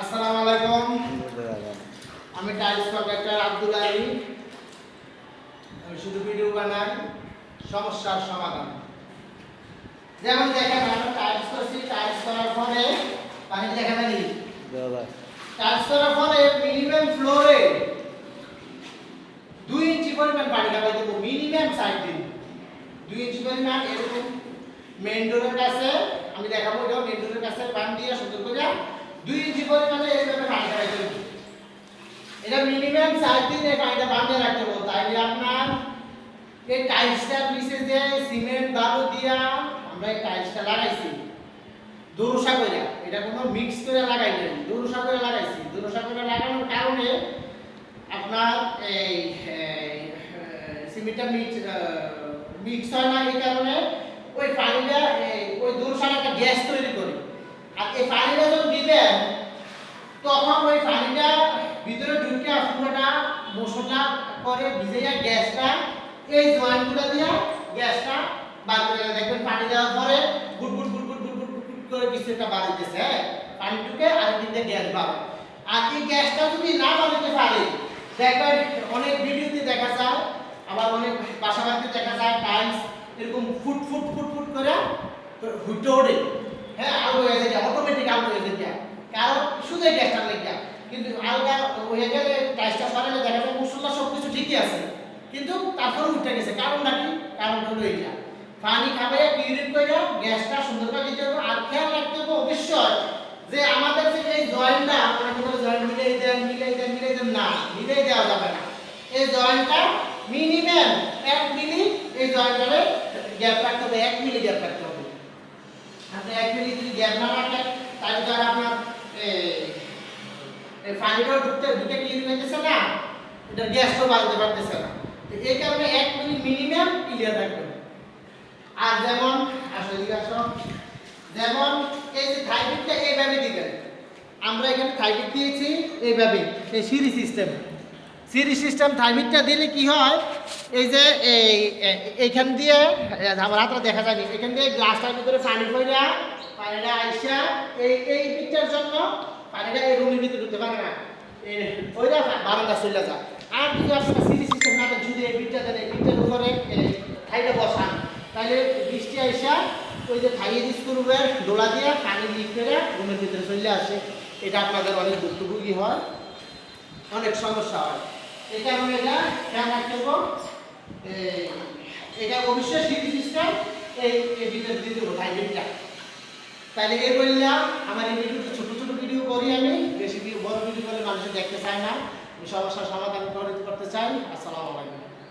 আসসালামু আলাইকুম। আমি টাইলস কন্ট্রাক্টর আব্দুল আলী। আমি শুধু ভিডিও বানাই, সমস্যার সমাধান। যেমন দেখেন আমরা টাইলস করছি, টাইলস করার পরে পানি দেখা জানি টাইলস করার পরে মিনিমাম ফ্লোরে দুই ইঞ্চি পরিমাণ পানি খাওয়াই দেবো, মিনিমাম সাইড দিন দুই ইঞ্চি পরিমাণ এরকম মেন ডোরের কাছে, আমি দেখাবো মেন ডোরের কাছে পানি দিয়ে সুন্দর করে দুই ইঞ্চি পরিমাণে এইভাবে পানি খাওয়াই দেবো এটা মিনিমাম সাইড দিন এই পানিটা রাখতে হবে। তাইলে আপনার এই টাইলসটার নিচে যে সিমেন্ট, বালু দিয়া আমরা এই টাইলসটা লাগাইছি দোরসা করে এটা কোনো মিক্স করে লাগাই নাই। দোরসা করে লাগাইছি। দোরসা করে লাগানোর কারণে আপনার এই সিমেন্টটা মিক্স মিক্স হয় না। এই কারণে ওই পানিটা ওই দোরসাটা গ্যাস তৈরি করে। আর এই পানিটা তখন ওই পানিটা ভিতরে ঢুকে পুরোটা মশলা করে ভিজে যায় গ্যাসটা, এই জয়েন্টগুলো দিয়ে গ্যাসটা বার করে দেখবেন পানি দেওয়ার পরে গুট গুট গুট গুট গুট গুট গুট করে কিছুটা বাড়িতেছে হ্যাঁ? পানি ঢুকে আর কিন্তু গ্যাস বাড়ে আর এই গ্যাসটা যদি না বাড়াতে পারে, দেখবেন অনেক ভিডিওতে দেখা যায়, আবার অনেক পাশাপাশি দেখা যায় টাইলস এরকম ফুট ফুট ফুট ফুট করে হুইটে ওড়ে হ্যাঁ? আলো হয়ে যায় অটোমেটিক আলো হয়ে যায়। কারণ শুধু এই গ্যাসটা লেগে কিন্তু আলগা হয়ে গেলে টাইলসটা সরালে দেখা যায় মশলা সব কিছু ঠিকই আছে। কিন্তু তারপরে উঠে গেছে। কারণটা কি? কারণটা হলো এইটা। পানি খাবে পিউরিন করে গ্যাসটা সুন্দর করে দিতে হবে। আর খেয়াল রাখতে হবে অবশ্যই যে আমাদের যে এই জয়েন্টটা, আমরা কোনো জয়েন্ট, মিলাই দেন মিলাই দেন মিলাই দেন, না, মিলাই দেওয়া যাবে না। এই জয়েন্টটা মিনিমাম এক মিলি এই জয়েন্টটারে গ্যাপ রাখতে হবে, এক মিলি গ্যাপ রাখতে হবে। আপনি এক মিলি যদি গ্যাপ না রাখেন তাহলে তো আর আপনার এই- এই পানিটাও ঢুকতে ঢুকে ক্লিন হইতেছে না? এটা গ্যাসটাও বাড়তে পারতেছে না। তো এই কারণে এক মিনিট মিনিমাম ক্লিয়ার রাখবেন। আর যেমন, আসলে আসো যেমন এই যে থাইপিকটা এইভাবে দিবেন। আমরা এখানে থাইপিক দিয়েছি এইভাবে, এই সিঁড়ি সিস্টেম। সিঁড়ি সিস্টেম থাইমিকটা দিলে কি হয়? এই যে এই এইখান দিয়ে, আমার হাতটা দেখা যায়নি, এখান দিয়ে গ্লাসটার ভিতরে পানি পড়া পানিটা আইসা এই এই পিকটার জন্য পানিটা এই রুমের ভিতরে ঢুকতে পারে না। এ, ওইটা বারান্দা চলে যায় আর যদি আপনার সিঁড়ি সিস্টেম না যদি এই পিকটা দেন এই পিকটার উপরে থাইটা বসান। তাহলে বৃষ্টি আইসা ওই যে থাইয়ের স্ক্রুবের ডোলা দিয়ে পানি লিক করে রুমের ভিতরে চলে আসে। এটা আপনাদের অনেক ভুক্তভোগী হয় অনেক সমস্যা হয়। এই কারণে এটা খেয়াল রাখতে এটা অবশ্যই সিটি সিস্টেম এই ভিতরে দিয়ে দেবো টাইমিংটা তাহলে এই বললাম আমার এই ভিডিওতে ছোট ছোট ভিডিও করি আমি। বেশি বড় ভিডিও করে মানুষ দেখতে চাই না। আমি সমস্যার সমাধান করে করতে চাই। আসসালামু আলাইকুম।